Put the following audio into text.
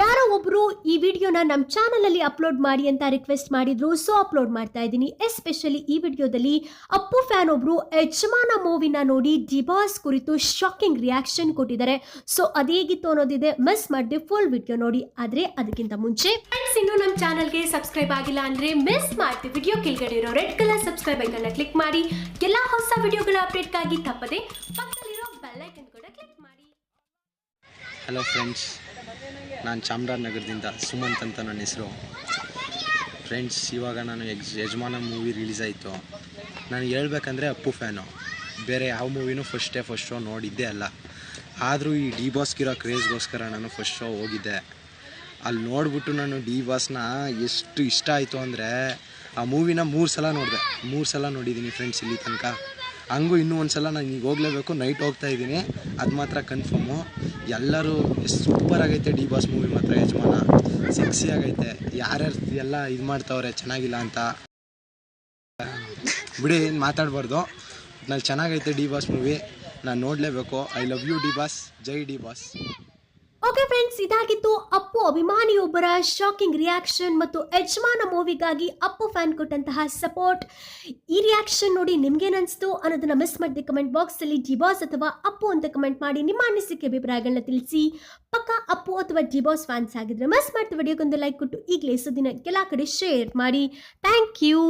ಯಾರೋ ಒಬ್ರು ಈ ವಿಡಿಯೋನ ನಮ್ಮ ಚಾನಲಲ್ಲಿ ಅಪ್ಲೋಡ್ ಮಾಡಿ ಅಂತ ರಿಕ್ವೆಸ್ಟ್ ಮಾಡಿದ್ರು, ಸೊ ಅಪ್ಲೋಡ್ ಮಾಡ್ತಾ ಇದ್ದೀನಿ. ಎಸ್ಪೆಷಲಿ ಈ ವಿಡಿಯೋದಲ್ಲಿ ಅಪ್ಪು ಫ್ಯಾನ್ ಒಬ್ರು ಯಜಮಾನ ಮೂವಿನ ನೋಡಿ ಡಿಬಾಸ್ ಕುರಿತು ಶಾಕಿಂಗ್ ರಿಯಾಕ್ಷನ್ ಕೊಟ್ಟಿದ್ದಾರೆ. ಸೊ ಅದೇಗಿತ್ತು ಅನ್ನೋದಿದೆ ಮಿಸ್ ಮಾಡಿದೆ ಫುಲ್ ವಿಡಿಯೋ ನೋಡಿ. ಆದ್ರೆ ಅದಕ್ಕಿಂತ ಮುಂಚೆ ಫ್ರೆಂಡ್ಸ್ ಇನ್ನು ನಮ್ಮ ಚಾನಲ್ಗೆ ಸಬ್ಸ್ಕ್ರೈಬ್ ಆಗಿಲ್ಲ ಅಂದ್ರೆ ಮಿಸ್ ಮಾಡ್ತೀವಿ ವಿಡಿಯೋ ಕೆಳಗಡೆ ಇರೋ ರೆಡ್ ಕಲರ್ ಸಬ್ಸ್ಕ್ರೈಬ್ ಐಕನ್ನ ಕ್ಲಿಕ್ ಮಾಡಿ. ಎಲ್ಲಾ ಹೊಸ ವಿಡಿಯೋಗಳ ಅಪ್ಡೇಟ್ಗಾಗಿ ತಪ್ಪದೆ ಪಕ್ಕದಲ್ಲಿರೋ ಬೆಲ್ ಐಕನ್ ಕೂಡ ಕ್ಲಿಕ್ ಮಾಡಿ. ಹಲೋ ಫ್ರೆಂಡ್ಸ್ ನಾನು ಚಾಮರಾಜನಗರದಿಂದ ಸುಮಂತ್ ಅಂತ ನನ್ನ ಹೆಸರು. ಫ್ರೆಂಡ್ಸ್ ಇವಾಗ ನಾನು ಎಕ್ಸ್ ಯಜಮಾನ ಮೂವಿ ರಿಲೀಸ್ ಆಯಿತು. ನಾನು ಹೇಳ್ಬೇಕಂದ್ರೆ ಅಪ್ಪು ಫ್ಯಾನು ಬೇರೆ ಯಾವ ಮೂವಿನೂ ಫಸ್ಟ್ ಡೇ ಫಸ್ಟ್ ಶೋ ನೋಡಿದ್ದೇ ಅಲ್ಲ. ಆದರೂ ಈ ಡಿ ಬಾಸ್ಗಿರೋ ಕ್ರೇಜ್ಗೋಸ್ಕರ ನಾನು ಫಸ್ಟ್ ಶೋ ಹೋಗಿದ್ದೆ. ಅಲ್ಲಿ ನೋಡಿಬಿಟ್ಟು ನಾನು ಡಿ ಬಾಸ್ನ ಎಷ್ಟು ಇಷ್ಟ ಆಯಿತು ಅಂದರೆ, ಆ ಮೂವಿನ ಮೂರು ಸಲ ನೋಡಿದೆ. ಮೂರು ಸಲ ನೋಡಿದ್ದೀನಿ ಫ್ರೆಂಡ್ಸ್ ಇಲ್ಲಿ ತನಕ. ಹಂಗೂ ಇನ್ನೂ ಒಂದು ಸಲ ನಾನು ಈಗ ಹೋಗಲೇಬೇಕು. ನೈಟ್ ಹೋಗ್ತಾ ಇದ್ದೀನಿ. ಅದು ಮಾತ್ರ ಕನ್ಫರ್ಮು ಎಲ್ಲರೂ ಸೂಪರ್ ಆಗೈತೆ ಡಿ ಬಾಸ್ ಮೂವಿ ಮಾತ್ರ, ಯಜಮಾನ. ಸೆಕ್ಸಿ ಆಗೈತೆ. ಯಾರ್ಯಾರು ಎಲ್ಲ ಇದು ಮಾಡ್ತಾವ್ರೆ, ಚೆನ್ನಾಗಿಲ್ಲ ಅಂತ. ಬಿಡಿ, ಏನು ಮಾತಾಡಬಾರ್ದು. ನಾನು ಚೆನ್ನಾಗೈತೆ ಡಿ ಬಾಸ್ ಮೂವಿ ನಾನು ನೋಡಲೇಬೇಕು. I love you D boss Jai D boss okay friends, ಇದಾಗಿತ್ತು ಅಪ್ಪು ಅಭಿಮಾನಿಯೊಬ್ಬರ ಶಾಕಿಂಗ್ ರಿಯಾಕ್ಷನ್ ಮತ್ತು ಯಜಮಾನ ಮೂವಿಗಾಗಿ ಅಪ್ಪು ಫ್ಯಾನ್ ಕೊಟ್ಟಂತಹ ಸಪೋರ್ಟ್ ಈ ರಿಯಾಕ್ಷನ್ ನೋಡಿ ನಿಮ್ಗೇನಿಸ್ತು ಅನ್ನೋದನ್ನ ಮಿಸ್ ಮಾಡಿದೆ ಕಮೆಂಟ್ ಬಾಕ್ಸಲ್ಲಿ ಜಿಬಾಸ್ ಅಥವಾ ಅಪ್ಪು ಅಂತ ಕಮೆಂಟ್ ಮಾಡಿ ನಿಮ್ಮ ಅನಿಸಿಕೆ ಅಭಿಪ್ರಾಯಗಳನ್ನ ತಿಳಿಸಿ. ಪಕ್ಕ ಅಪ್ಪು ಅಥವಾ ಜಿಬಾಸ್ ಫ್ಯಾನ್ಸ್ ಆಗಿದ್ರೆ ಮಿಸ್ ಮಾಡ್ತಾ ವಿಡಿಯೋಗೊಂದು ಲೈಕ್ ಕೊಟ್ಟು ಈಗಲೇ ಸುದಿನ ಎಲ್ಲ ಕಡೆ ಶೇರ್ ಮಾಡಿ. Thank you